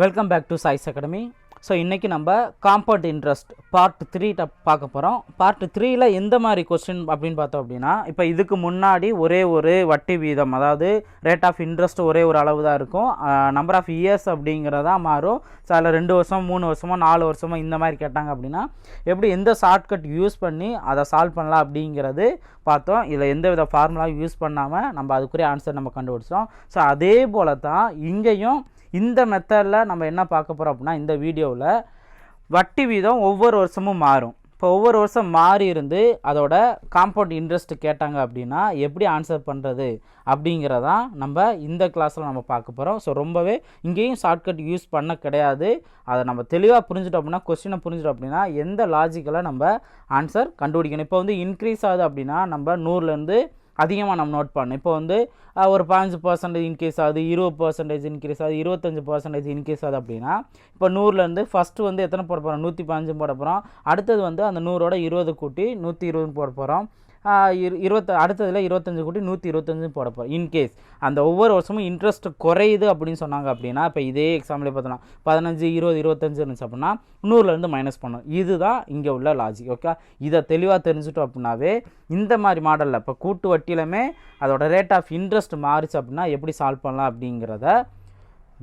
Welcome back to Choice Academy so இன்றைக்கி நம்ம compound interest part three பார்க்க போகிறோம் பார்ட் த்ரீயில் எந்த மாதிரி கொஸ்டின் அப்படின்னு பார்த்தோம் அப்படின்னா இப்போ இதுக்கு முன்னாடி ஒரே ஒரு வட்டி வீதம் அதாவது ரேட் ஆஃப் இன்ட்ரெஸ்ட் ஒரே ஒரு அளவு தான் இருக்கும். நம்பர் ஆஃப் இயர்ஸ் அப்படிங்கிறதா மாறும். ஸோ அதில் ரெண்டு வருஷம் மூணு வருஷமோ நாலு வருஷமோ இந்த மாதிரி கேட்டாங்க அப்படின்னா எப்படி எந்த ஷார்ட்கட் யூஸ் பண்ணி அதை சால்வ் பண்ணலாம் அப்படிங்கிறது பார்த்தோம். இதில் எந்த வித ஃபார்முலாவும் யூஸ் பண்ணாமல் நம்ம அதுக்குரிய ஆன்சர் நம்ம கண்டுபிடிச்சோம். ஸோ அதே போல தான் இங்கேயும் இந்த மெத்தடில் நம்ம என்ன பார்க்க போகிறோம் அப்படின்னா இந்த வீடியோவில் வட்டி வீதம் ஒவ்வொரு வருஷமும் மாறும். இப்போ ஒவ்வொரு வருஷம் மாறி இருந்து அதோட காம்பவுண்ட் இன்ட்ரெஸ்ட் கேட்டாங்க அப்படின்னா எப்படி ஆன்சர் பண்ணுறது அப்படிங்கிறதான் நம்ம இந்த கிளாஸில் நம்ம பார்க்க போகிறோம் ஸோ ரொம்பவே இங்கேயும் ஷார்ட்கட் யூஸ் பண்ண கிடையாது. அதை நம்ம தெளிவாக புரிஞ்சுட்டோம் அப்படின்னா கொஸ்டினை புரிஞ்சுட்டோம் அப்படின்னா எந்த லாஜிக்கலாக நம்ம ஆன்சர் கண்டுபிடிக்கணும். இப்போ வந்து இன்க்ரீஸ் ஆகுது அப்படின்னா நம்ம நூறுலேருந்து அதிகமாக நம்ம நோட் பண்ணணும். இப்போ வந்து ஒரு பதினஞ்சு பர்சன்டேஜ் இன்க்ரீஸ் ஆகுது இருபது பர்சன்டேஜ் இன்க்ரீஸ் ஆகுது இருபத்தஞ்சு பர்சன்டேஜ் இன்க்ரீஸ் ஆகுது அப்படின்னா இப்போ நூறுலேருந்து ஃபஸ்ட்டு வந்து எத்தனை போட போகிறோம் நூற்றி பதினஞ்சு போட போகிறோம் அடுத்தது வந்து அந்த நூறோட இருபது கூட்டி நூற்றி இருபதுன்னு போட போகிறோம் இருபத்த அடுத்ததில் இருபத்தஞ்சு கோடி நூற்றி இருபத்தஞ்சு போட போகிறோம் இன்கேஸ் அந்த ஒவ்வொரு வருஷமும் இன்ட்ரெஸ்ட் குறையுது அப்படின்னு சொன்னாங்க அப்படின்னா இப்போ இதே எக்ஸாம்பிளே பார்த்தோன்னா பதினஞ்சு இருபது இருபத்தஞ்சு இருந்துச்சு அப்படின்னா நூறுலேருந்து மைனஸ் பண்ணும். இதுதான் இங்கே உள்ள லாஜிக் ஓகே இதை தெளிவாக தெரிஞ்சுட்டோம் அப்படின்னாவே இந்த மாதிரி மாடலில் இப்போ கூட்டு வட்டியிலுமே அதோட ரேட் ஆஃப் இன்ட்ரெஸ்ட் மாறிச்சு அப்படின்னா எப்படி சால்வ் பண்ணலாம் அப்படிங்கிறத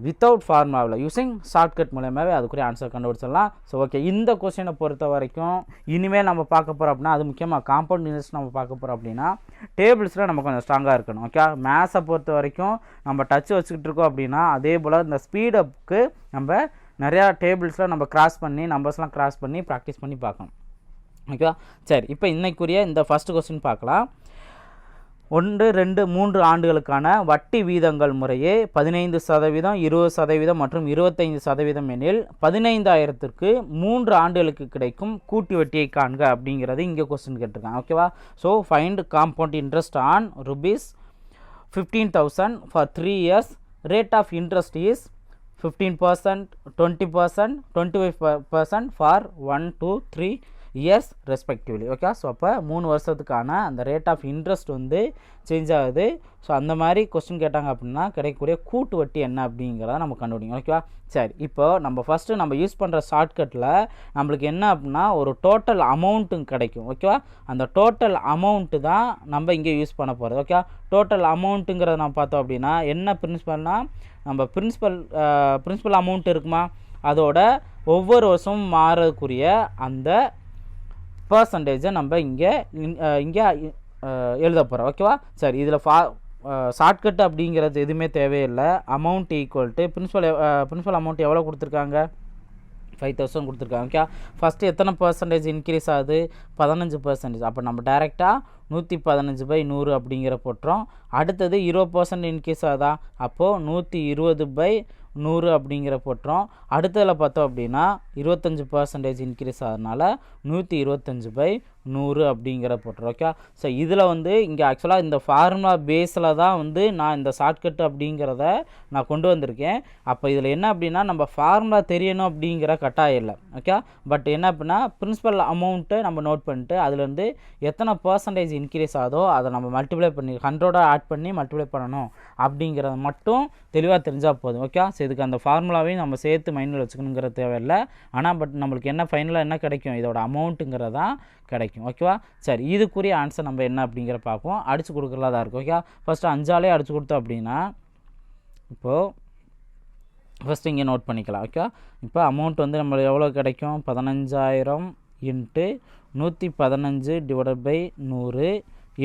வித்தவுட் ஃபார்முலாவில் யூஸிங் ஷார்ட்கட் மூலயமாவே அதுக்குரிய ஆன்சர் கண்டுபிடிச்சிடலாம். ஸோ ஓகே இந்த கொஸ்டினை பொறுத்த வரைக்கும் இனிமேல் நம்ம பார்க்க போகிறோம் அப்படின்னா அது முக்கியமாக காம்பவுண்ட் இன்ட்ரெஸ்ட் நம்ம பார்க்க போகிறோம் அப்படின்னா டேபிள்ஸில் நம்ம கொஞ்சம் ஸ்ட்ராங்காக இருக்கணும். ஓகே மேத்ஸை பொறுத்த வரைக்கும் நம்ம டச் வச்சுக்கிட்டு இருக்கோம் அப்படின்னா அதே போல் இந்த ஸ்பீடப்புக்கு நம்ம நிறையா டேபிள்ஸில் நம்ம கிராஸ் பண்ணி நம்பர்ஸ்லாம் கிராஸ் பண்ணி ப்ராக்டிஸ் பண்ணி பார்க்கணும். ஓகேவா சரி இப்போ இன்றைக்குரிய இந்த ஃபஸ்ட்டு கொஸ்டின் பார்க்கலாம். ஒன்று ரெண்டு மூன்று ஆண்டுகளுக்கான வட்டி வீதங்கள் முறையே பதினைந்து சதவீதம் இருபது சதவீதம் மற்றும் இருபத்தைந்து சதவீதம் எனில் பதினைந்தாயிரத்திற்கு மூன்று ஆண்டுகளுக்கு கிடைக்கும் கூட்டி வட்டியை காண்க அப்படிங்கிறது இங்கே கொஸ்டின் கேட்டிருக்காங்க. ஓகேவா so find compound interest on rupees fifteen thousand for three years rate of interest is fifteen percent twenty percent twenty five percent for one two three years respectively okay so அப்போ மூணு வருஷத்துக்கான அந்த rate of interest வந்து change ஆகுது. So அந்த மாதிரி question கேட்டாங்க அப்படின்னா கிடைக்கக்கூடிய கூட்டு வட்டி என்ன அப்படிங்கிறத நம்ம கண்டுபிடிக்கும் ஓகேவா சரி இப்போ நம்ம ஃபஸ்ட்டு நம்ம யூஸ் பண்ணுற ஷார்ட்கட்டில் நம்மளுக்கு என்ன அப்படின்னா ஒரு டோட்டல் அமௌண்ட்டும் கிடைக்கும். ஓகேவா அந்த டோட்டல் அமௌண்ட்டு தான் நம்ம இங்கே யூஸ் பண்ண போகிறது ஓகேவா டோட்டல் அமௌண்ட்டுங்கிறத நம்ம பார்த்தோம் அப்படின்னா என்ன பிரின்சிபல்னால் நம்ம பிரின்சிபல் பிரின்சிபல் அமௌண்ட் இருக்குமா? அதோட ஒவ்வொரு வருஷமும் மாறக்கூடிய அந்த பர்சன்டேஜை நம்ம இங்கே இங்கே எழுத போகிறோம் ஓகேவா சரி இதில் ஃபா ஷார்ட்கட் அப்படிங்கிறது எதுவுமே தேவையில்லை. Amount equal to principal amount எவ்வளோ கொடுத்துருக்காங்க? ஃபைவ் தௌசண்ட் கொடுத்துருக்காங்க. ஓகே ஃபஸ்ட்டு எத்தனை பர்சன்டேஜ் இன்க்ரீஸ் ஆகுது? பதினஞ்சு பர்சன்டேஜ் அப்போ நம்ம டேரெக்டாக நூற்றி பதினஞ்சு பை நூறு அப்படிங்கிற போட்டுறோம். அடுத்தது இருபது பர்சன்ட் இன்க்ரீஸ் ஆகுதா? அப்போது நூற்றி இருபது பை நூறு அப்படிங்கிற போட்டுறோம். அடுத்ததில் பார்த்தோம் அப்படின்னா இருபத்தஞ்சி பர்சன்டேஜ் இன்க்ரீஸ் ஆகிறதுனால நூற்றி இருபத்தஞ்சு பை நூறு அப்படிங்கிற போட்டுரு ஓகே ஸோ இதில் வந்து இங்கே ஆக்சுவலாக இந்த ஃபார்முலா பேஸில் தான் வந்து நான் இந்த ஷார்ட்கட் அப்படிங்கிறத நான் கொண்டு வந்திருக்கேன். அப்போ இதில் என்ன அப்படின்னா நம்ம ஃபார்முலா தெரியணும் அப்படிங்கிற கட்டாயம் இல்லை ஓகே பட் என்ன அப்படின்னா பிரின்சிபல் அமௌண்ட்டை நம்ம நோட் பண்ணிட்டு அதுலேருந்து எத்தனை பர்சன்டேஜ் இன்க்ரீஸ் ஆகுதோ அதை நம்ம மல்டிப்ளை பண்ணி ஹண்ட்ரடாக ஆட் பண்ணி மல்டிப்ளை பண்ணணும் அப்படிங்கிறத மட்டும் தெளிவாக தெரிஞ்சால் போதும் ஓகே ஸோ இதுக்கு அந்த ஃபார்முலாவையும் நம்ம சேர்த்து மைண்டில் வச்சுக்கணுங்கிற தேவையில்லை. ஆனால் பட் நம்மளுக்கு என்ன ஃபைனலாக என்ன கிடைக்கும்? இதோட அமௌண்ட்டுங்கிறது தான் கிடைக்கும். ஓகேவா சரி இதுக்குரிய ஆன்சர் நம்ம என்ன அப்படிங்கிற பார்ப்போம். அடித்து கொடுக்குறதா தான் இருக்கும் ஓகேவா ஃபஸ்ட்டு அஞ்சாலே அடித்து கொடுத்தோம் அப்படின்னா இப்போது ஃபஸ்ட்டு இங்கே நோட் பண்ணிக்கலாம். ஓகேவா இப்போ அமௌண்ட் வந்து நம்மளுக்கு எவ்வளோ கிடைக்கும்? பதினஞ்சாயிரம் இன்ட்டு நூற்றி பதினஞ்சு டிவைடட் பை நூறு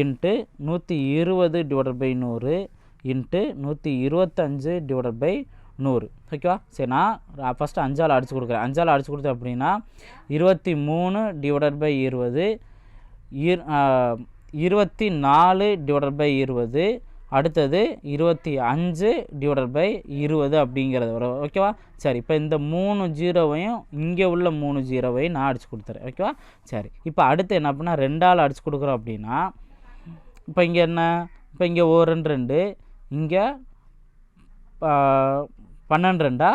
இன்ட்டு நூற்றி இருபது டிவைடட் பை நூறு இன்ட்டு நூற்றி இருபத்தஞ்சு டிவைடட் பை நூறு. ஓகேவா சரி நான் ஃபஸ்ட்டு அஞ்சால் அடிச்சு கொடுக்குறேன். அஞ்சால் அடிச்சு கொடுத்தேன் அப்படின்னா இருபத்தி மூணு டிவைடட் பை இருபது இர் இருபத்தி நாலு டிவைடட் பை இருபது அடுத்தது இருபத்தி அஞ்சு டிவைடட் பை இருபது அப்படிங்கிறது வரும் ஓகேவா சரி இப்போ இந்த மூணு ஜீரோவையும் இங்கே உள்ள மூணு ஜீரோவையும் நான் அடிச்சு கொடுத்துறேன் ஓகேவா சரி இப்போ அடுத்து என்ன அப்படின்னா ரெண்டால் அடிச்சு கொடுக்குறோம் அப்படின்னா இப்போ இங்கே என்ன? இப்போ இங்கே ஒரு ரெண்டு ரெண்டு இங்கே பன்னெண்டு ரெண்டா?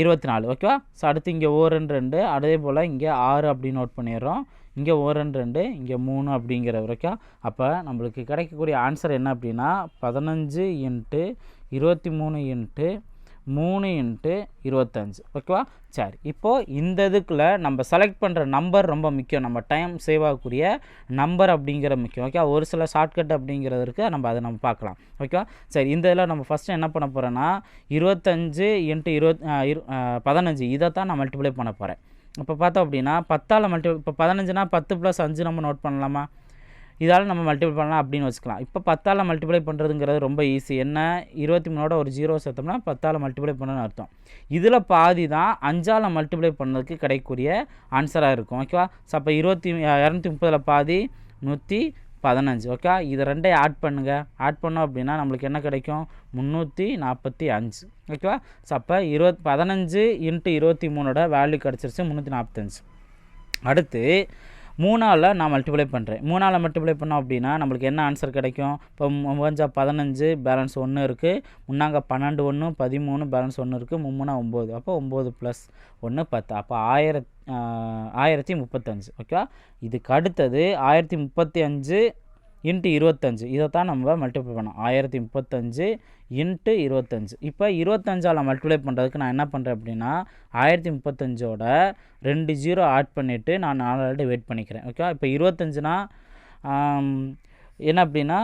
இருபத்தி நாலு. ஓகேவா ஸோ அடுத்து இங்கே ஓ ரெண்டு ரெண்டு அதே போல் இங்கே ஆறு அப்படின்னு நோட் பண்ணிடுறோம். இங்கே ஓ ரெண்டு ரெண்டு இங்கே மூணு அப்படிங்கிற வரைக்கும் அப்போ நம்மளுக்கு கிடைக்கக்கூடிய ஆன்சர் என்ன அப்படின்னா பதினஞ்சு இன்ட்டு இருபத்தி மூணு இன்ட்டு மூணு இன்ட்டு இருபத்தஞ்சு. ஓகேவா? சரி இப்போது இந்த இதுக்குள்ள நம்ம செலக்ட் பண்ணுற நம்பர் ரொம்ப முக்கியம். நம்ம டைம் சேவ் ஆகக்கூடிய நம்பர் அப்படிங்கிற முக்கியம். ஓகே ஒரு சில ஷார்ட்கட் அப்படிங்கிறது இருக்குது நம்ம அதை நம்ம பார்க்கலாம். ஓகேவா? சரி இந்த இதில் நம்ம ஃபஸ்ட்டு என்ன பண்ண போகிறோன்னா இருபத்தஞ்சு இன்ட்டு இருபத் இரு பதினஞ்சு. இதை தான் நான் மல்டிப்ளை பண்ண போகிறேன் இப்போ பார்த்தோம் அப்படின்னா பத்தால் மல்டி இப்போ பதினஞ்சுனா பத்து ப்ளஸ் அஞ்சு நம்ம நோட் பண்ணலாமா? இதால் நம்ம மல்டிப்ளை பண்ணலாம் அப்படின்னு வச்சுக்கலாம். இப்போ பத்தால் மல்டிப்ளை பண்ணுறதுங்கிறது ரொம்ப ஈஸி என்ன? இருபத்தி மூணோட ஒரு ஜீரோ சேர்த்தோம்னா பத்தால் மல்டிப்ளை பண்ணணும்னு அர்த்தம். இதில் பாதி தான் அஞ்சால் மல்டிப்ளை பண்ணதுக்கு கிடைக்கக்கூடிய ஆன்சராக இருக்கும். ஓகேவா ஸோ அப்போ இருபத்தி இரநூத்தி முப்பதில் பாதி நூற்றி பதினஞ்சு. ஓகே இது ரெண்டையும் ஆட் பண்ணுங்கள் ஆட் பண்ணோம் அப்படின்னா நம்மளுக்கு என்ன கிடைக்கும்? முந்நூற்றி நாற்பத்தி அஞ்சு. ஓகேவா ஸோ அப்போ இருபத் பதினஞ்சு இன்ட்டு இருபத்தி மூணோட வேல்யூ கிடச்சிருச்சு முந்நூற்றி நாற்பத்தஞ்சு அடுத்து மூணால் நான் மல்டிப்ளை பண்ணுறேன் மூணால் மல்டிப்ளை பண்ணோம் அப்படின்னா நம்மளுக்கு என்ன ஆன்சர் கிடைக்கும்? இப்போ மூவஞ்சா பதினஞ்சு பேலன்ஸ் ஒன்று இருக்குது முன்னாங்க பன்னெண்டு ஒன்று பதிமூணு பேலன்ஸ் ஒன்று இருக்குது மும்முனா ஒம்பது. அப்போ ஒம்பது ப்ளஸ் ஒன்று பத்து. அப்போ ஆயிரத் ஆயிரத்தி முப்பத்தஞ்சு. ஓகேவா இதுக்கு அடுத்தது ஆயிரத்தி முப்பத்தி அஞ்சு இன்ட்டு இருபத்தஞ்சு. இதை தான் நம்ம மல்டிப்ளை பண்ணோம். ஆயிரத்தி முப்பத்தஞ்சு இன்ட்டு இருபத்தஞ்சு. இப்போ இருபத்தஞ்சால் மல்டிப்ளை பண்ணுறதுக்கு நான் என்ன பண்ணுறேன் அப்படின்னா ஆயிரத்தி முப்பத்தஞ்சோட ரெண்டு ஜீரோ ஆட் பண்ணிவிட்டு நான் நாலால் வெயிட் பண்ணிக்கிறேன். ஓகே இப்போ இருபத்தஞ்சுனா என்ன அப்படின்னா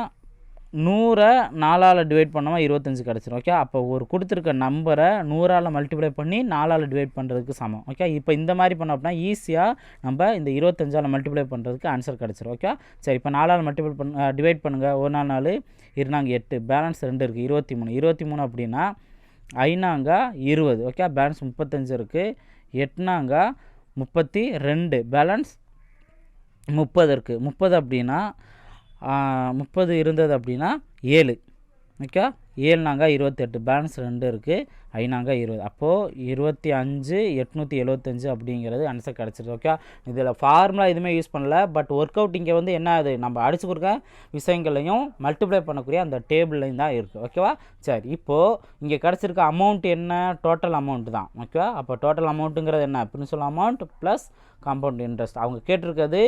நூறை நாலால் டிவைட் பண்ணாமல் இருபத்தஞ்சி கிடச்சிரும் ஓகே அப்போ ஒரு கொடுத்துருக்க நம்பரை நூறால் மல்டிப்ளை பண்ணி நாலால் டிவைட் பண்ணுறதுக்கு சமம் ஓகே இப்போ இந்த மாதிரி பண்ணோம் அப்படின்னா ஈஸியாக நம்ம இந்த இருபத்தஞ்சால் மல்டிப்ளை பண்ணுறதுக்கு ஆன்சர் கிடச்சிரும் ஓகே சரி இப்போ நாலால் மல்டிப்ளை பண்ண டிவைட் பண்ணுங்கள் ஒரு நாள் நாலு இருநாங்க எட்டு பேலன்ஸ் ரெண்டு இருக்குது இருபத்தி மூணு இருபத்தி மூணு அப்படின்னா ஐநாங்க இருபது ஓகே பேலன்ஸ் முப்பத்தஞ்சு இருக்குது எட்னாங்க முப்பத்தி ரெண்டு பேலன்ஸ் முப்பது இருக்குது முப்பது அப்படின்னா முப்பது இருந்தது அப்படின்னா ஏழு. ஓகே ஏழு நாங்கள் இருபத்தெட்டு. பேலன்ஸ் ரெண்டு இருக்குது ஐநாங்க இருபது. அப்போது இருபத்தி அஞ்சு எட்நூற்றி எழுபத்தஞ்சு அப்படிங்கிறது ஆன்சர் கிடச்சிருது. ஓகே இதில் ஃபார்முலா எதுவுமே யூஸ் பண்ணல. பட் ஒர்க் அவுட் இங்கே வந்து என்ன ஆகுது? நம்ம அடிச்சு கொடுக்க விஷயங்களையும் மல்டிப்ளை பண்ணக்கூடிய அந்த டேபிள்லையும் தான் இருக்குது ஓகேவா? சரி இப்போது இங்கே கிடச்சிருக்க அமௌண்ட் என்ன? டோட்டல் அமௌண்ட் தான். ஓகேவா? அப்போ டோட்டல் அமௌண்ட்டுங்கிறது என்ன? Principal amount plus compound interest அவங்க கேட்டிருக்கிறது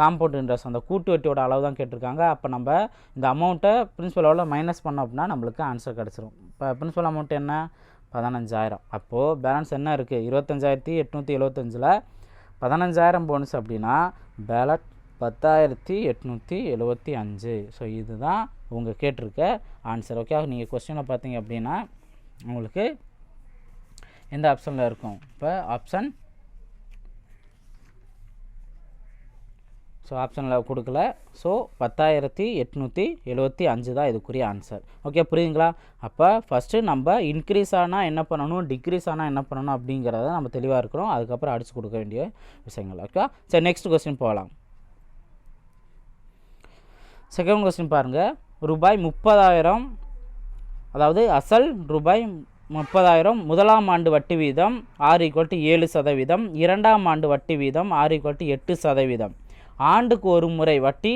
காம்பவுண்ட் இன்ட்ரெஸ்ட் அந்த கூட்டு வட்டியோட அளவு தான் கேட்டிருக்காங்க. அப்போ நம்ம இந்த அமௌண்ட்டை பிரின்சிபல் எவ்வளோ மைனஸ் பண்ணோம் அப்படின்னா நம்மளுக்கு ஆன்சர் கிடச்சிரும். இப்போ பிரின்சிபல் அமௌண்ட் என்ன? பதினஞ்சாயிரம். அப்போது பேலன்ஸ் என்ன இருக்குது இருபத்தஞ்சாயிரத்தி எட்நூற்றி எழுபத்தஞ்சில் பதினஞ்சாயிரம் போனஸ் அப்படின்னா பேலட் பத்தாயிரத்தி எட்நூற்றி எழுபத்தி அஞ்சு. ஸோ இதுதான் உங்கள் கேட்டிருக்க ஆன்சர் ஓகே நீங்கள் கொஸ்டினை பார்த்தீங்க அப்படின்னா உங்களுக்கு எந்த ஆப்ஷனில் இருக்கும்? இப்போ ஆப்ஷன் ஸோ ஆப்ஷனில் கொடுக்கல. ஸோ பத்தாயிரத்தி எட்நூற்றி எழுபத்தி அஞ்சு தான் இதுக்குரிய ஆன்சர் ஓகே புரியுதுங்களா? அப்போ ஃபஸ்ட்டு நம்ம இன்க்ரீஸ் ஆனால் என்ன பண்ணணும்? டிக்ரீஸ் ஆனால் என்ன பண்ணணும்? அப்படிங்கிறத நம்ம தெளிவாக இருக்கிறோம். அதுக்கப்புறம் அடித்து கொடுக்க வேண்டிய விஷயங்கள். ஓகே சரி நெக்ஸ்ட் கொஸ்டின் போகலாம். செகண்ட் கொஸ்டின் பாருங்கள் ரூபாய் முப்பதாயிரம் அதாவது அசல் ரூபாய் முப்பதாயிரம் முதலாம் ஆண்டு வட்டி வீதம் ஆறு ஈக்குவல் டு ஏழு சதவீதம் இரண்டாம் ஆண்டு வட்டி வீதம் ஆறு ஈக்குவல் டு எட்டு சதவீதம். ஆண்டுக்கு ஒரு முறை வட்டி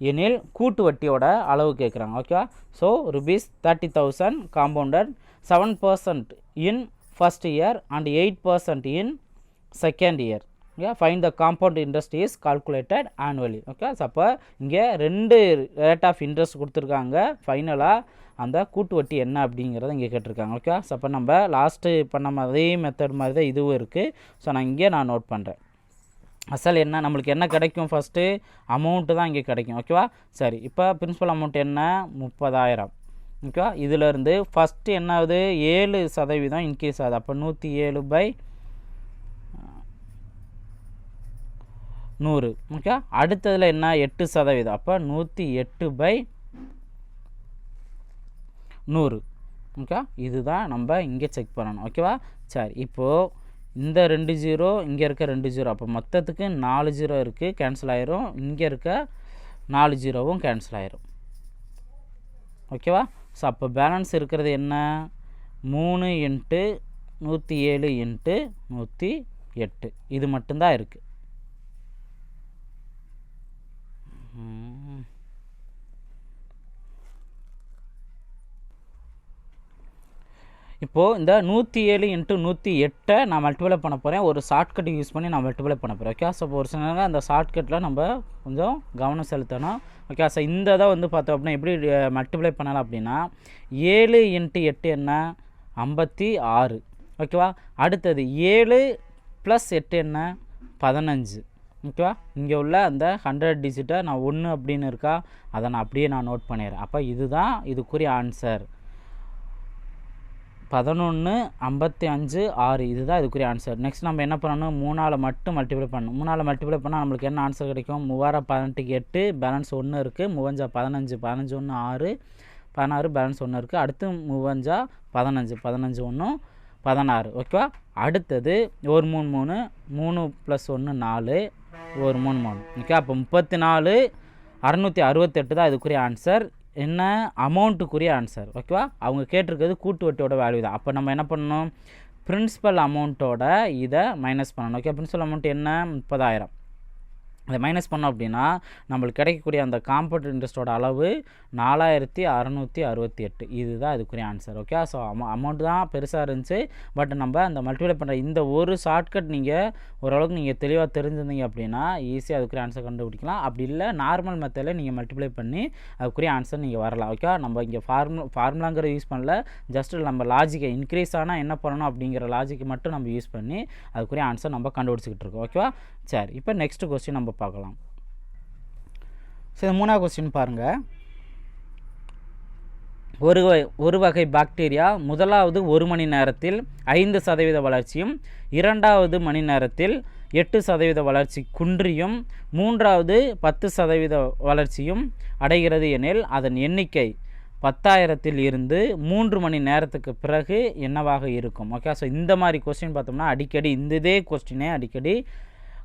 எனில் கூட்டு வட்டியோட அளவு கேட்குறாங்க ஓகேவா so rupees thirty thousand compounded seven percent in first year and eight percent in second year okay fine the compound interest is calculated annually okay so அப்போ இங்கே ரெண்டு ரேட் ஆஃப் இன்ட்ரெஸ்ட் கொடுத்துருக்காங்க. ஃபைனலாக அந்த கூட்டு வட்டி என்ன அப்படிங்கிறத இங்கே கேட்டிருக்காங்க ஓகே ஸோ அப்போ நம்ம லாஸ்ட்டு பண்ண மாதிரி மெத்தட் மாதிரி தான் இதுவும் இருக்குது ஸோ நான் இங்கே நான் நோட் பண்ணுறேன் அசல் என்ன? நம்மளுக்கு என்ன கிடைக்கும் ஃபஸ்ட்டு அமௌண்ட்டு தான் இங்கே கிடைக்கும். ஓகேவா சரி இப்போ பிரின்சிபல் அமௌண்ட் என்ன? முப்பதாயிரம். ஓகேவா இதிலேருந்து ஃபஸ்ட்டு என்ன ஆகுது ஏழு சதவீதம் இன்க்ரீஸ் ஆகுது. அப்போ நூற்றி ஏழு பை நூறு. ஓகே அடுத்ததில் என்ன? எட்டு சதவீதம். அப்போ நூற்றி எட்டு பை நூறு. ஓகே இதுதான் நம்ம இங்கே செக் பண்ணணும். ஓகேவா சரி இப்போது இந்த ரெண்டு ஜீரோ இங்கே இருக்க ரெண்டு ஜீரோ அப்போ மொத்தத்துக்கு நாலு ஜீரோ இருக்குது கேன்சல் ஆயிரும். இங்கே இருக்க நாலு ஜீரோவும் கேன்சல் ஆயிரும். ஓகேவா ஸோ அப்போ பேலன்ஸ் இருக்கிறது என்ன? மூணு இன்ட்டு நூற்றி ஏழு இன்ட்டு நூற்றி எட்டு. இது மட்டும்தான் இருக்குது இப்போது இந்த நூற்றி ஏழு இன்ட்டு நூற்றி எட்டை நான் மல்டிப்ளை பண்ண போகிறேன் ஒரு ஷார்ட்கட் யூஸ் பண்ணி நான் மல்டிப்ளை பண்ண போகிறேன் ஓகே ஸோ ஒரு சில நேரம் அந்த ஷார்ட்கட்டில் நம்ம கொஞ்சம் கவனம் செலுத்தணும். ஓகே ஸோ இந்த இதை வந்து பார்த்தோம் அப்படின்னா எப்படி மல்டிப்ளை பண்ணலாம் அப்படின்னா ஏழு இன்ட்டு எட்டு என்ன? ஐம்பத்தி ஆறு. ஓகேவா அடுத்தது ஏழு ப்ளஸ் எட்டு என்ன? பதினஞ்சு. ஓகேவா இங்கே உள்ள அந்த ஹண்ட்ரட் டிஜிட்டை நான் ஒன்று அப்படின்னு இருக்கா? அதை நான் அப்படியே நான் நோட் பண்ணிடுறேன். அப்போ இதுதான் இதுக்குரிய ஆன்சர் பதினொன்று ஐம்பத்தி அஞ்சு ஆறு. இதுதான் இதுக்குரிய ஆன்சர் நெக்ஸ்ட் நம்ம என்ன பண்ணணும்? மூணால் மட்டும் மல்டிப்ளை பண்ணணும். மூணால் மல்டிப்ளை பண்ணால் நம்மளுக்கு என்ன ஆன்சர் கிடைக்கும்? மூவாயிரம் பதினெட்டுக்கு எட்டு பேலன்ஸ் ஒன்று இருக்குது மூவஞ்சா பதினஞ்சு பதினஞ்சு ஒன்று ஆறு. பதினாறு பேலன்ஸ் ஒன்று இருக்குது அடுத்து மூவஞ்சா பதினஞ்சு பதினஞ்சு ஒன்றும் பதினாறு. ஓகேவா அடுத்தது ஒரு மூணு மூணு மூணு ப்ளஸ் ஒன்று நாலு ஒரு மூணு மூணு. ஓகே அப்போ முப்பத்தி நாலு அறநூற்றி அறுபத்தெட்டு தான் இதுக்குரிய ஆன்சர் என்ன அமௌண்ட்டுக்குரிய ஆன்சர் ஓகேவா அவங்க கேட்டிருக்கிறது கூட்டு வட்டியோட வேல்யூ தான். அப்போ நம்ம என்ன பண்ணணும்? பிரின்சிபல் அமௌண்ட்டோட இதை மைனஸ் பண்ணணும். ஓகே பிரின்சிபல் அமௌண்ட் என்ன? முப்பதாயிரம். அதை மைனஸ் பண்ணோம் அப்படின்னா நம்மளுக்கு கிடைக்கக்கூடிய அந்த காம்பவுண்ட் இன்ட்ரெஸ்ட்டோட அளவு நாலாயிரத்தி அறநூற்றி அறுபத்தி எட்டு. இதுதான் இதுக்குரிய ஆன்சர் ஓகே ஸோ அமௌ அமௌண்ட் தான் பெருசாக இருந்துச்சு. பட் நம்ம அந்த மல்டிப்ளை பண்ணுற இந்த ஒரு ஷார்ட்கட் நீங்கள் ஓரளவுக்கு நீங்கள் தெளிவாக தெரிஞ்சிருந்தீங்க அப்படின்னா ஈஸியாக அதுக்குரிய ஆன்சர் கண்டுபிடிக்கலாம். அப்படி இல்லை நார்மல் மெத்தடில் நீங்கள் மல்டிப்ளை பண்ணி அதுக்குரிய ஆன்சர் நீங்கள் வரலாம் ஓகே நம்ம இங்கே ஃபார்முலா ஃபார்முலாங்கிற யூஸ் பண்ணல. ஜஸ்ட் நம்ம லாஜிக்கை இன்க்ரீஸ் ஆனால் என்ன பண்ணணும் அப்படிங்கிற லாஜிக்கை மட்டும் நம்ம யூஸ் பண்ணி அதுக்குரிய ஆன்சர் நம்ம கண்டுபிடிச்சிக்கிட்டு இருக்கோம் ஓகேவா சரி இப்போ நெக்ஸ்ட் கொஸ்டின் நம்ம பார்க்கலாம். சரி மூணாவது கொஸ்டின் பாருங்கள் ஒரு ஒரு வகை பாக்டீரியா முதலாவது ஒரு மணி நேரத்தில் ஐந்து சதவீத வளர்ச்சியும் இரண்டாவது மணி நேரத்தில் எட்டு சதவீத வளர்ச்சி குன்றியும் மூன்றாவது பத்து சதவீத வளர்ச்சியும் அடைகிறது எனில் அதன் எண்ணிக்கை பத்தாயிரத்தில் இருந்து மூன்று மணி நேரத்துக்கு பிறகு என்னவாக இருக்கும்? ஓகே ஸோ இந்த மாதிரி கொஸ்டின் பார்த்தோம்னா அடிக்கடி இந்த இதே கொஸ்டினே அடிக்கடி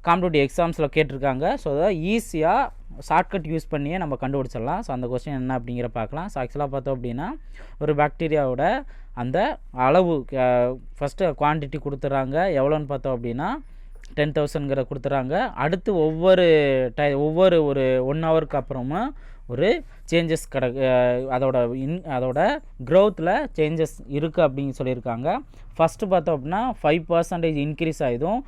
காம்படிட்டிவ் எக்ஸாம்ஸில் கேட்டிருக்காங்க. ஸோ அதை ஈஸியாக ஷார்ட்கட் யூஸ் பண்ணியே நம்ம கண்டுபிடிச்சிடலாம். ஸோ அந்த கொஸ்டின் என்ன அப்படிங்கிற பார்க்கலாம். ஸோ ஆக்சுவலாக பார்த்தோம் அப்படின்னா ஒரு பாக்டீரியாவோட அந்த அளவு ஃபஸ்ட்டு குவான்டிட்டி கொடுத்துட்றாங்க எவ்வளோன்னு பார்த்தோம் அப்படின்னா டென் தௌசண்ட்ங்கிற கொடுத்துட்றாங்க அடுத்து ஒவ்வொரு டை ஒவ்வொரு ஒரு ஒன் ஹவருக்கு அப்புறமா ஒரு சேஞ்சஸ் கிட அதோட இன் அதோட க்ரோத்தில் சேஞ்சஸ் இருக்குது அப்படின்னு சொல்லியிருக்காங்க. ஃபஸ்ட்டு பார்த்தோம் அப்படின்னா ஃபைவ் பர்சன்டேஜ் இன்க்ரீஸ் ஆகிடும்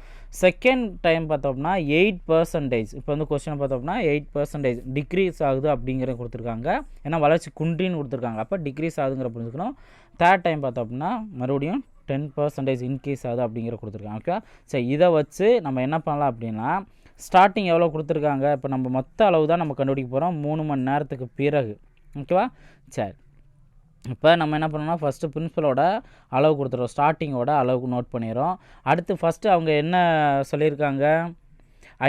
செகண்ட் டைம் பார்த்தோம் அப்படின்னா எயிட் பர்சன்டேஜ் இப்போ வந்து கொஸ்டின் பார்த்தோம் அப்படின்னா எயிட் பர்சன்டேஜ் டிக்ரீஸ் ஆகுது அப்படிங்கிற கொடுத்துருக்காங்க. ஏன்னா வளர்ச்சி குன்றின்னு கொடுத்துருக்காங்க. அப்போ டிக்ரீஸ் ஆகுதுங்கிற புரிஞ்சுக்கணும். தேர்ட் டைம் பார்த்தோம் அப்படின்னா மறுபடியும் டென் பர்சன்டேஜ் இன்க்ரீஸ் ஆகுது அப்படிங்கிற கொடுத்துருக்காங்க. ஓகே சரி இதை வச்சு நம்ம என்ன பண்ணலாம் அப்படின்னா ஸ்டார்டிங் எவ்வளோ கொடுத்துருக்காங்க? இப்போ நம்ம மொத்த அளவு தான் நம்ம கண்டுபிடிக்க போகிறோம் மூணு மணி நேரத்துக்கு பிறகு. ஓகேவா சரி. இப்போ நம்ம என்ன பண்ணோம்னா ஃபஸ்ட்டு பிரின்சிபலோட அளவு கொடுத்துருவோம் ஸ்டார்டிங்கோட அளவுக்கு நோட் பண்ணிடுறோம். அடுத்து ஃபஸ்ட்டு அவங்க என்ன சொல்லியிருக்காங்க?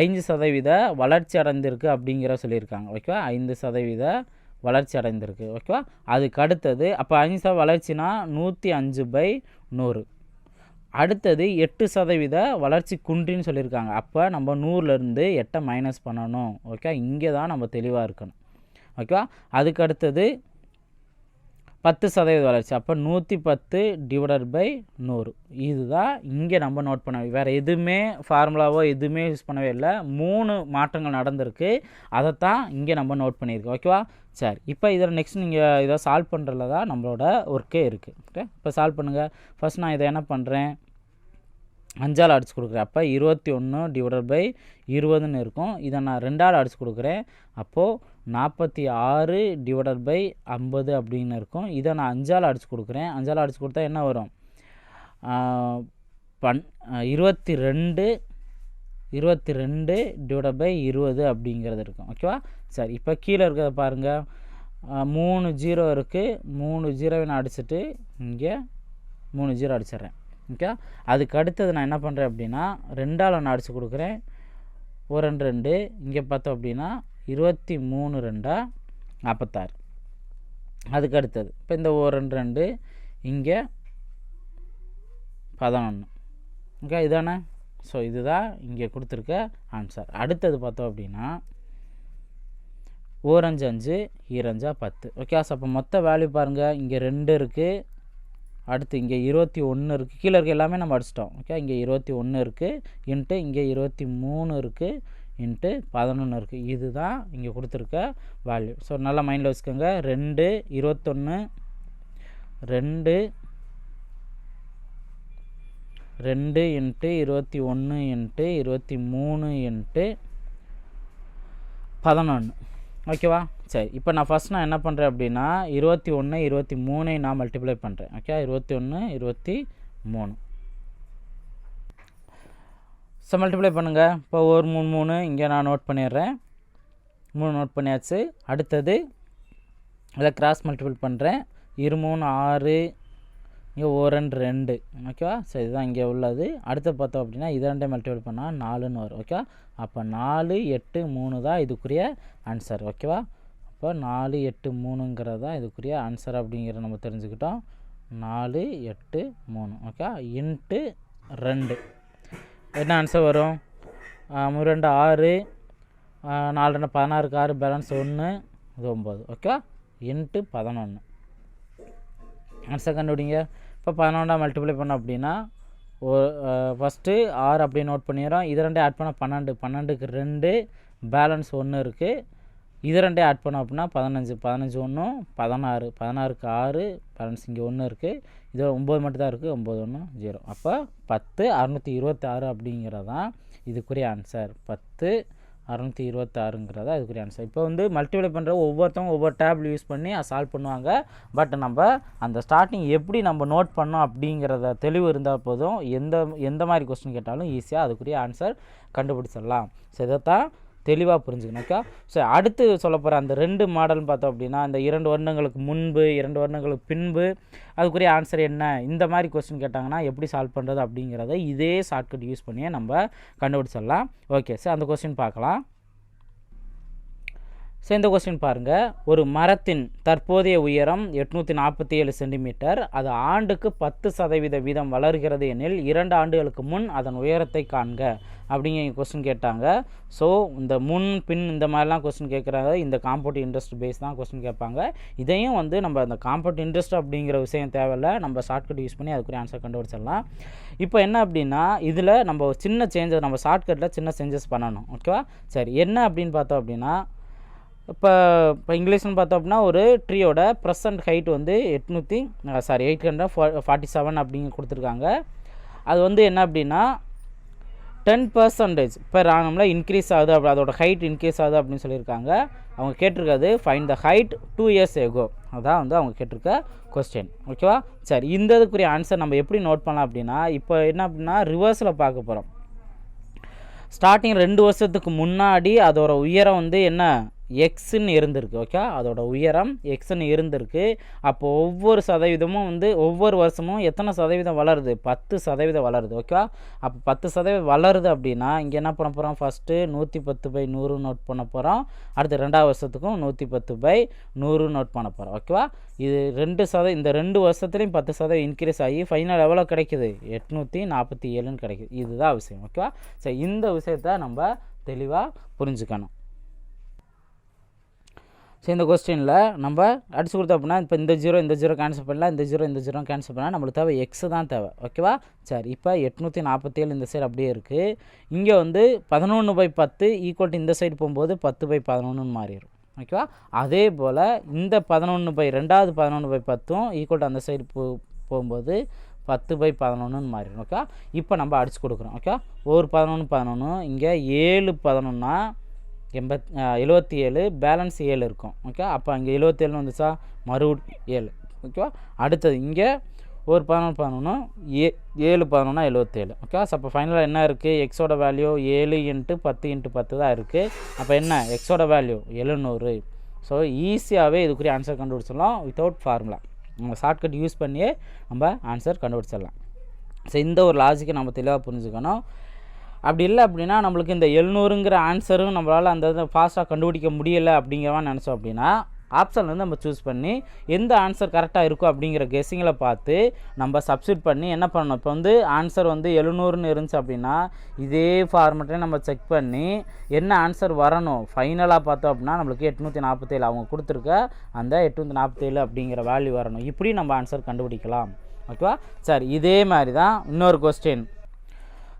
ஐந்து சதவீத வளர்ச்சி அடைந்திருக்கு அப்படிங்கிற சொல்லியிருக்காங்க. ஓகேவா ஐந்து சதவீத வளர்ச்சி அடைந்திருக்கு. ஓகேவா அதுக்கு அடுத்தது அப்போ அஞ்சு சதவீத வளர்ச்சினா நூற்றி அஞ்சு பை நூறு. அடுத்தது எட்டு சதவீத வளர்ச்சி குன்றின்னு சொல்லியிருக்காங்க. அப்போ நம்ம நூறுலேருந்து எட்டை மைனஸ் பண்ணணும். ஓகே இங்கே தான் நம்ம தெளிவாக இருக்கணும். ஓகேவா அதுக்கு அடுத்தது பத்து சதவீத வளர்ச்சி. அப்போ நூற்றி பத்து டிவைடட் பை நூறு. இதுதான் இங்கே நம்ம நோட் பண்ண வேறு எதுவுமே ஃபார்முலாவோ எதுவுமே யூஸ் பண்ணவே இல்லை. மூணு மாற்றங்கள் நடந்திருக்கு. அதைத்தான் இங்கே நம்ம நோட் பண்ணியிருக்கோம். ஓகேவா சரி. இப்போ இதில் நெக்ஸ்ட் நீங்கள் இதை சால்வ் பண்ணுறதுல தான் நம்மளோட ஒர்க்கே இருக்குது ஓகே இப்போ சால்வ் பண்ணுங்கள் ஃபஸ்ட் நான் இதை என்ன பண்ணுறேன் அஞ்சால் அடிச்சு கொடுக்குறேன். அப்போ இருபத்தி ஒன்று டிவைடட் பை இருபதுன்னு இருக்கும். இதை நான் ரெண்டால் அடிச்சு கொடுக்குறேன். அப்போது நாற்பத்தி ஆறு டிவைடட் பை ஐம்பது அப்படின்னு இருக்கும். இதை நான் அஞ்சால் அடிச்சு கொடுக்குறேன். அஞ்சால் அடிச்சு கொடுத்தா என்ன வரும்? பன் இருபத்தி ரெண்டு இருபத்தி ரெண்டு டிவைட் பை இருபது அப்படிங்கிறது இருக்கும். ஓகேவா சரி இப்போ கீழே இருக்கிறத பாருங்கள் மூணு ஜீரோ இருக்குது மூணு ஜீரோவை நான் அடிச்சுட்டு இங்கே மூணு ஜீரோ அடிச்சிட்றேன். ஓகே? அதுக்கு அடுத்தது நான் என்ன பண்ணுறேன் அப்படின்னா ரெண்டால் ஒன்று அடித்து கொடுக்குறேன். ஒரு ரெண்டு ரெண்டு. இங்கே பார்த்தோம் அப்படின்னா இருபத்தி மூணு ரெண்டா நாற்பத்தாறு. அதுக்கு அடுத்தது. இப்போ இந்த ஒரு ரெண்டு ரெண்டு இங்கே பதினொன்று. ஓகே இதானே? ஸோ இதுதான் இங்கே கொடுத்துருக்க ஆன்சர் அடுத்தது பார்த்தோம் அப்படின்னா ஓரஞ்சு அஞ்சு ஈரஞ்சா பத்து. ஓகே ஸோ அப்போ மொத்த வேல்யூ பாருங்கள் இங்கே ரெண்டு இருக்குது அடுத்து இங்கே இருபத்தி ஒன்று இருக்குது கீழே இருக்க எல்லாமே நம்ம அடிச்சிட்டோம். ஓகே இங்கே இருபத்தி ஒன்று இருக்குது இன்ட்டு இங்கே இருபத்தி மூணு இருக்குது இன்ட்டு பதினொன்று இருக்குது இதுதான் இங்கே கொடுத்துருக்க வேல்யூ ஸோ நல்லா மைண்டில் வச்சுக்கோங்க. ரெண்டு இருபத்தொன்று ரெண்டு ரெண்டு இன்ட்டு இருபத்தி ஒன்று இன்ட்டு இருபத்தி மூணு இன்ட்டு பதினொன்று ஓகேவா சரி இப்போ நான் ஃபஸ்ட் நான் என்ன பண்ணுறேன் அப்படின்னா இருபத்தி ஒன்று இருபத்தி மூணை நான் மல்டிப்ளை பண்ணுறேன் ஓகே இருபத்தி ஒன்று இருபத்தி மூணு. ஸோ மல்டிப்ளை பண்ணுங்கள் இப்போ ஒரு மூணு மூணு இங்கே நான் நோட் பண்ணிடுறேன். மூணு நோட் பண்ணியாச்சு. அடுத்தது இதில் கிராஸ் மல்டிபிள் பண்ணுறேன் இரு மூணு ஆறு இங்கே ஒரு ரெண்டு. ரெண்டு ஓகேவா சரி இதுதான் இங்கே உள்ளது. அடுத்து பார்த்தோம் அப்படின்னா இது ரெண்டே மல்டிபிள் பண்ணால் நாலுன்னு வரும். ஓகேவா அப்போ நாலு எட்டு மூணு தான் இதுக்குரிய ஆன்சர் ஓகேவா இப்போ நாலு எட்டு மூணுங்கிறது தான் இதுக்குரிய ஆன்சர் அப்படிங்கிறத நம்ம தெரிஞ்சுக்கிட்டோம். நாலு எட்டு மூணு. ஓகே இன்ட்டு ரெண்டு. என்ன ஆன்சர் வரும்? மூணு ரெண்டு ஆறு. நாலு ரெண்டு பதினாறுக்கு ஆறு பேலன்ஸ் ஒன்று இது ஒம்பது. ஓகே இன்ட்டு பதினொன்று ஆன்சர் கண்டுபிடிங்க. இப்போ பதினொன்றா மல்டிப்ளை பண்ணோம் அப்படின்னா ஒரு ஃபஸ்ட்டு ஆறு அப்படி நோட் பண்ணிடுறோம். இது ரெண்டே ஆட் பண்ணால் பன்னெண்டு. பன்னெண்டுக்கு ரெண்டு. பேலன்ஸ் ஒன்று இருக்குது இது ரெண்டே ஆட் பண்ணோம் அப்படின்னா பதினஞ்சு பதினஞ்சு ஒன்றும் பதினாறு பதினாறுக்கு ஆறு பேலன்ஸ் இங்கே ஒன்று இருக்குது இது ஒம்பது மட்டும் தான் இருக்குது ஒம்பது ஒன்று ஜீரோ அப்போ பத்து அறநூற்றி இருபத்தாறு அப்படிங்கிறதான் இதுக்குரிய ஆன்சர் பத்து அறநூற்றி இருபத்தாறுங்கிறதா இதுக்குரிய ஆன்சர் இப்போ வந்து மல்டிப்ளை பண்ணுற ஒவ்வொருத்தவங்க ஒவ்வொரு டேப் யூஸ் பண்ணி சால்வ் பண்ணுவாங்க. பட் நம்ம அந்த ஸ்டார்டிங் எப்படி நம்ம நோட் பண்ணோம் அப்படிங்கிறத தெளிவு இருந்தால் போதும். எந்த எந்த மாதிரி கொஸ்டின் கேட்டாலும் ஈஸியாக அதுக்குரிய ஆன்சர் கண்டுபிடிச்சிடலாம். ஸோ இதைத்தான் தெளிவாக புரிஞ்சுக்கணுக்கா ஸோ அடுத்து சொல்ல போகிற அந்த ரெண்டு மாடல்னு பார்த்தோம் அப்படின்னா இந்த இரண்டு வருடங்களுக்கு முன்பு இரண்டு வருடங்களுக்கு பின்பு அதுக்குரிய ஆன்சர் என்ன? இந்த மாதிரி கொஸ்டின் கேட்டாங்கன்னா எப்படி சால்வ் பண்ணுறது அப்படிங்கிறத இதே ஷார்ட்கட் யூஸ் பண்ணியே நம்ம கண்டுபிடிச்சிடலாம். ஓகே சார் அந்த கொஸ்டின் பார்க்கலாம். ஸோ இந்த கொஸ்டின் பாருங்கள் ஒரு மரத்தின் தற்போதைய உயரம் எட்நூற்றி நாற்பத்தி ஏழு சென்டிமீட்டர். அது ஆண்டுக்கு பத்து சதவீத வீதம் வளர்கிறது எனில் இரண்டு ஆண்டுகளுக்கு முன் அதன் உயரத்தை காண்க. அப்படிங்கிற கொஸ்டின் கேட்டாங்க. ஸோ இந்த முன் பின் இந்த மாதிரிலாம் கொஸ்டின் கேட்குறாங்க இந்த காம்பவுண்ட் இன்ட்ரெஸ்ட் பேஸ் தான் கொஸ்டின் கேட்பாங்க. இதையும் வந்து நம்ம அந்த காம்பவுண்ட் இன்ட்ரெஸ்ட் அப்படிங்கிற விஷயம் தேவையில்ல. நம்ம ஷார்ட்கட் யூஸ் பண்ணி அதுக்குரிய ஆன்சர் கண்டுபிடிச்சிடலாம். இப்போ என்ன அப்படின்னா இதில் நம்ம சின்ன சேஞ்சஸ் நம்ம ஷார்ட்கட்டில் சின்ன சேஞ்சஸ் பண்ணணும். ஓகேவா சரி என்ன அப்படின்னு பார்த்தோம் அப்படின்னா இப்போ இப்போ இங்கிலீஷ்னு பார்த்தோம் அப்படின்னா ஒரு ட்ரீயோட ப்ரெசன்ட் ஹைட் வந்து எட்நூற்றி sorry eight hundred forty seven அப்படிங்க கொடுத்துருக்காங்க. அது வந்து என்ன அப்படின்னா டென் பர்சன்டேஜ் பெர் ஆனமில் இன்க்ரீஸ் ஆகுது அப்படி அதோட ஹைட் இன்க்ரீஸ் ஆகுது அப்படின்னு சொல்லியிருக்காங்க. அவங்க கேட்டிருக்காது find the height two years ago அதான் வந்து அவங்க கேட்டிருக்க கொஸ்டின் ஓகேவா சரி இந்த இதுக்குரிய ஆன்சர் நம்ம எப்படி நோட் பண்ணலாம் அப்படின்னா இப்போ என்ன அப்படின்னா ரிவர்ஸில் பார்க்க போகிறோம் ஸ்டார்டிங் ரெண்டு வருஷத்துக்கு முன்னாடி அதோட உயரம் வந்து என்ன? எக்ஸுன்னு இருந்திருக்கு ஓகே அதோட உயரம் எக்ஸுன்னு இருந்திருக்கு. அப்போ ஒவ்வொரு சதவீதமும் வந்து ஒவ்வொரு வருஷமும் எத்தனை சதவீதம் வளருது? பத்து சதவீதம் வளருது ஓகே அப்போ பத்து சதவீதம் வளருது அப்படின்னா இங்கே என்ன பண்ண போகிறோம் ஃபஸ்ட்டு நூற்றி பத்து பை நூறு நோட் பண்ண போகிறோம் அடுத்து ரெண்டாவது வருஷத்துக்கும் நூற்றி பத்து பை நூறு நோட் பண்ண போகிறோம் ஓகேவா இது ரெண்டு சதவீதம் இந்த ரெண்டு வருஷத்துலேயும் பத்து சதவீதம் இன்க்ரீஸ் ஆகி ஃபைனல் எவ்வளோ கிடைக்குது? எட்நூற்றி நாற்பத்தி ஏழுன்னு கிடைக்குது. இதுதான் விஷயம் ஓகேவா சரி இந்த விஷயத்த நம்ம தெளிவாக புரிஞ்சுக்கணும். ஸோ இந்த கொஸ்டினில் நம்ம அடிச்சு கொடுத்தோம் அப்படின்னா இப்போ இந்த ஜீரோ இந்த ஜீரோ கேன்சல் பண்ணலாம் இந்த ஜீரோ இந்த ஜீரோ கேன்சல் பண்ணலாம் நம்மளுக்கு தேவை எக்ஸ் தான் தேவை. ஓகேவா சரி இப்போ எட்நூற்றி நாற்பத்தேழு இந்த சைடு அப்படியே இருக்குது இங்கே வந்து பதினொன்று பை பத்து ஈக்குவல் டு இந்த சைடு போகும்போது பத்து பை பதினொன்றுன்னு மாறிடும். ஓகேவா அதே போல் இந்த பதினொன்று பை ரெண்டாவது பதினொன்று பை பத்தும் ஈக்குவல் டு அந்த சைடு போ போகும்போது பத்து பை பதினொன்றுன்னு மாறிடும். ஓகே இப்போ நம்ம அடிச்சு கொடுக்குறோம். ஓகே ஒரு பதினொன்று பதினொன்று இங்கே ஏழு பதினொன்னா எண்பத் எழுபத்தி ஏழு பேலன்ஸ் ஏழு இருக்கும். ஓகே அப்போ அங்கே எழுபத்தேழுன்னு வந்துச்சா? மறு ஏழு. ஓகேவா அடுத்தது இங்கே ஒரு பதினொன்று பதினொன்று ஏ ஏழு பதினொன்னா எழுபத்தேழு ஓகே ஸோ அப்போ ஃபைனலாக என்ன இருக்குது எக்ஸோட வேல்யூ ஏழு இன்ட்டு பத்து இன்ட்டு பத்து தான் இருக்குது அப்போ என்ன? எக்ஸோட வேல்யூ எழுநூறு. ஸோ ஈஸியாகவே இதுக்குரிய ஆன்சர் கண்டுபிடிச்சிடலாம் வித்தவுட் ஃபார்முலா நம்ம ஷார்ட்கட் யூஸ் பண்ணியே நம்ம ஆன்சர் கண்டுபிடிச்சிடலாம். ஸோ இந்த ஒரு லாஜிக்கை நம்ம தெளிவாக புரிஞ்சுக்கணும். அப்படி இல்லை அப்படின்னா நம்மளுக்கு இந்த எழுநூறுங்கிற ஆன்சரும் நம்மளால் அந்த இதை ஃபாஸ்ட்டாக கண்டுபிடிக்க முடியலை அப்படிங்கிற மாதிரி நினச்சோம் அப்படின்னா ஆப்ஷன் வந்து நம்ம சூஸ் பண்ணி எந்த ஆன்சர் கரெக்டாக இருக்கும் அப்படிங்கிற கெஸ்ஸிங்கில் பார்த்து நம்ம சப்ஸ்டியூட் பண்ணி என்ன பண்ணணும்? இப்போ வந்து ஆன்சர் வந்து எழுநூறுன்னு இருந்துச்சு அப்படின்னா இதே ஃபார்மெட்டே நம்ம செக் பண்ணி என்ன ஆன்சர் வரணும்? ஃபைனலாக பார்த்தோம் அப்படின்னா நம்மளுக்கு எட்நூற்றி நாற்பத்தேழு அவங்க கொடுத்துருக்க அந்த எட்நூற்றி நாற்பத்தேழு அப்படிங்கிற வேல்யூ வரணும். இப்படி நம்ம ஆன்சர் கண்டுபிடிக்கலாம். ஓகேவா சரி இதே மாதிரி தான் இன்னொரு கொஸ்டின்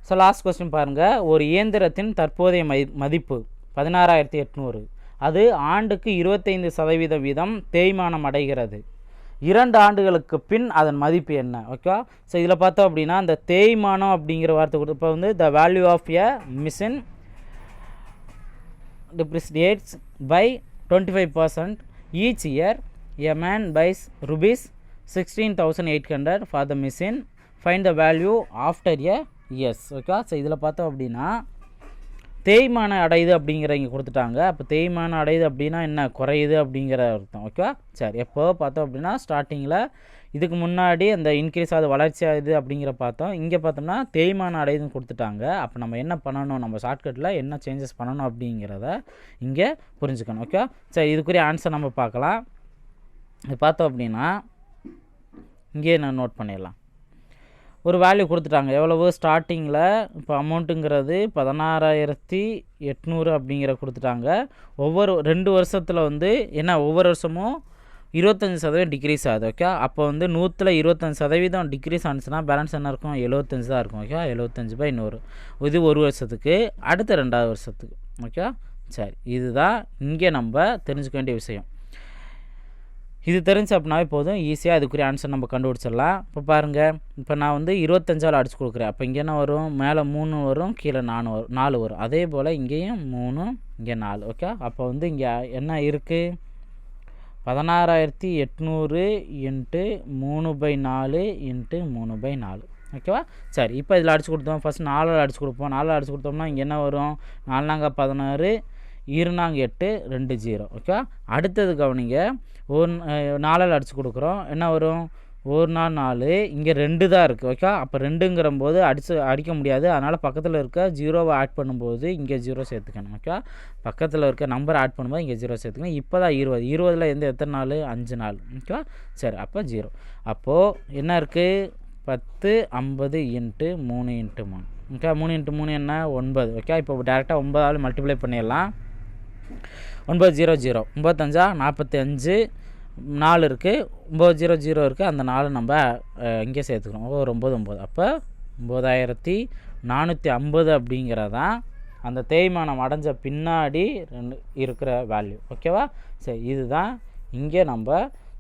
ஸோ லாஸ்ட் கொஸ்டின் பாருங்கள் ஒரு இயந்திரத்தின் தற்போதைய மதிப்பு பதினாறாயிரத்தி எட்நூறு. அது ஆண்டுக்கு இருபத்தைந்து சதவீதம் வீதம் தேய்மானம் அடைகிறது. இரண்டு ஆண்டுகளுக்கு பின் அதன் மதிப்பு என்ன? ஓகேவா ஸோ இதில் பார்த்தோம் அப்படின்னா இந்த தேய்மானம் அப்படிங்கிற வார்த்தை கொடுத்து இப்போ வந்து the value of a machine depreciates by twenty five percent each year a man buys rupees sixteen thousand eight hundred for the machine find the value after a S okay so இதில் பார்த்தோம் அப்படின்னா தேய்மானம் அடையுது அப்படிங்கிற இங்கே கொடுத்துட்டாங்க. அப்போ தேய்மானம் அடையுது அப்படின்னா என்ன? குறையுது அப்படிங்கிற அர்த்தம். ஓகேவா சரி எப்போ பார்த்தோம் அப்படின்னா ஸ்டார்டிங்கில் இதுக்கு முன்னாடி அந்த இன்க்ரீஸ் ஆகுது வளர்ச்சி ஆகுது அப்படிங்கிற பார்த்தோம். இங்கே பார்த்தோம்னா தேய்மானம் அடையுதுன்னு கொடுத்துட்டாங்க. அப்போ நம்ம என்ன பண்ணணும்? நம்ம ஷார்ட்கட்டில் என்ன சேஞ்சஸ் பண்ணணும் அப்படிங்கிறத இங்கே புரிஞ்சுக்கணும். ஓகே சரி இதுக்குரிய ஆன்சர் நம்ம பார்க்கலாம். இது பார்த்தோம் அப்படின்னா இங்கேயே நான் நோட் பண்ணிடலாம். ஒரு வேல்யூ கொடுத்துட்டாங்க. எவ்வளவு ஸ்டார்டிங்கில் இப்போ அமௌண்ட்டுங்கிறது பதினாறாயிரத்தி எட்நூறு அப்படிங்கிற கொடுத்துட்டாங்க. ஒவ்வொரு ரெண்டு வருஷத்தில் வந்து என்ன ஒவ்வொரு வருஷமும் இருபத்தஞ்சி சதவீதம் டிக்ரீஸ் ஆகுது ஓகே அப்போ வந்து நூற்றில் இருபத்தஞ்சி சதவீதம் டிக்ரீஸ் ஆனிச்சுன்னா பேலன்ஸ் என்ன இருக்கும்? எழுபத்தஞ்சி தான் இருக்கும் ஓகே எழுபத்தஞ்சி பை நூறு. இது ஒரு வருஷத்துக்கு அடுத்த ரெண்டாவது வருஷத்துக்கு ஓகே சரி இதுதான் இங்கே நம்ம தெரிஞ்சுக்க வேண்டிய விஷயம். இது தெரிஞ்சு அப்படின்னாவே போதும். ஈஸியாக அதுக்குரிய ஆன்சர் நம்ம கண்டுபிடிச்சிடலாம். இப்போ பாருங்கள் இப்போ நான் வந்து இருபத்தஞ்சால் அடிச்சு கொடுக்குறேன். அப்போ இங்கே என்ன வரும் மேலே மூணு வரும் கீழே நாலு வரும் நாலு வரும். அதே போல் இங்கேயும் மூணு இங்கே நாலு. ஓகே அப்போ வந்து இங்கே என்ன இருக்குது பதினாறாயிரத்தி எட்நூறு இன்ட்டு மூணு பை நாலு இன்ட்டு மூணு பை நாலு. ஓகேவா சரி இப்போ இதில் அடிச்சு கொடுத்தோம். ஃபஸ்ட் நாலில் அடிச்சு கொடுப்போம். நாலில் அடிச்சு கொடுத்தோம்னா இங்கே என்ன வரும்? நாலாங்க பதினாறு இருநாங்க எட்டு ரெண்டு ஜீரோ. ஓகே? அடுத்தது கவனிங்க. ஒரு நாலால் அடித்து கொடுக்குறோம். என்ன வரும்? ஒரு நாள் நாலு. இங்கே ரெண்டு தான் இருக்குது ஓகே? அப்போ ரெண்டுங்கிற போது அடிச்சு அடிக்க முடியாது. அதனால் பக்கத்தில் இருக்க ஜீரோவை ஆட் பண்ணும்போது இங்கே ஜீரோ சேர்த்துக்கணும். ஓகே? பக்கத்தில் இருக்க நம்பர் ஆட் பண்ணும்போது இங்கே ஜீரோ சேர்த்துக்கணும். இப்போ தான் இருபது. இருபதில் எந்த எத்தனை நாள் அஞ்சு நாள் ஓகே? சரி அப்போ ஜீரோ. அப்போது என்ன இருக்குது பத்து ஐம்பது இன்ட்டு மூணு இன்ட்டு மூணு. ஓகே? மூணு இன்ட்டு மூணு என்ன? ஒன்பது. ஓகே? இப்போ டேரெக்டாக ஒன்பதாவது மல்டிப்ளை பண்ணிடலாம். ஒன்பது ஜீரோ ஜீரோ. ஒம்பத்தஞ்சா நாற்பத்தி அஞ்சு நாலு இருக்குது ஒம்பது ஜீரோ ஜீரோ இருக்குது அந்த நாலு நம்ம இங்கே சேர்த்துக்கிறோம் ஒரு ஒம்பது ஒம்பது அப்போ ஒம்பதாயிரத்தி நானூற்றி ஐம்பது அப்படிங்கிறதான் அந்த தேய்மானம் அடைஞ்ச பின்னாடி ரெண்டு இருக்கிற வேல்யூ ஓகேவா சரி இதுதான். இங்கே நம்ம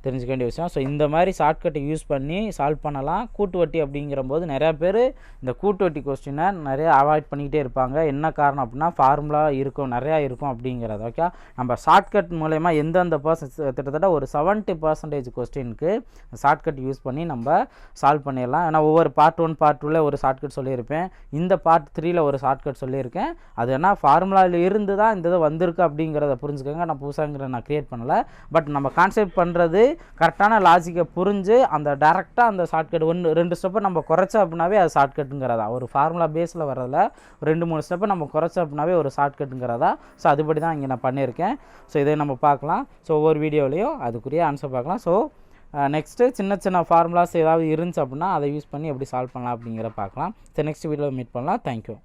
தெரிஞ்சுக்க வேண்டிய விஷயம். ஸோ இந்த மாதிரி ஷார்ட்கட்டை யூஸ் பண்ணி சால்வ் பண்ணலாம். கூட்டு வட்டி அப்படிங்கிற போது நிறையா பேர் இந்த கூட்டு வட்டி கொஸ்டினை நிறைய அவாய்ட் பண்ணிக்கிட்டே இருப்பாங்க. என்ன காரணம் அப்படின்னா ஃபார்முலா இருக்கும் நிறையா இருக்கும் அப்படிங்கிறது ஓகே நம்ம ஷார்ட்கட் மூலயமா எந்தெந்த பர்சன் கிட்டத்தட்ட ஒரு செவன்ட்டி பர்சன்டேஜ் கொஸ்டினுக்கு ஷார்ட்கட் யூஸ் பண்ணி நம்ம சால்வ் பண்ணிடலாம். ஏன்னா ஒவ்வொரு பார்ட் ஒன் பார்ட் டூவில் ஒரு ஷார்ட்கட் சொல்லியிருப்பேன். இந்த பார்ட் த்ரீயில் ஒரு ஷார்ட்கட் சொல்லியிருக்கேன். அது என்ன ஃபார்முலாவில் இருந்து தான் இந்த இது வந்திருக்கு அப்படிங்கிறத புரிஞ்சுக்கோங்க. நான் புதுசாங்கிற நான் க்ரியேட் பண்ணலை. பட் நம்ம கான்செப்ட் பண்ணுறது கரெக்டான லாஜிக்கை புரிஞ்சு அந்த டேரெக்டாக அந்த ஷார்ட்கட் ஒன்று ரெண்டு ஸ்டெப்பை நம்ம குறைச்சோம் அப்படின்னாவே அது ஷார்ட்கட்டுங்கிறதா ஒரு ஃபார்முலா பேஸில் வரதில் ரெண்டு மூணு ஸ்டெப்பை நம்ம குறைச்சோம் அப்படின்னாவே ஒரு ஷார்ட்கட்டுங்கிறதா ஸோ அதுபடி தான் இங்கே நான் பண்ணியிருக்கேன். ஸோ இதை நம்ம பார்க்கலாம். ஸோ ஒவ்வொரு வீடியோலையும் அதுக்குரிய ஆன்சர் பார்க்கலாம். ஸோ நெக்ஸ்ட்டு சின்ன சின்ன ஃபார்முலாஸ் ஏதாவது இருந்துச்சு அப்படின்னா அதை யூஸ் பண்ணி எப்படி சால்வ் பண்ணலாம் அப்படிங்கிற பார்க்கலாம். ஸோ நெக்ஸ்ட் வீடியோவில் மீட் பண்ணலாம். Thank you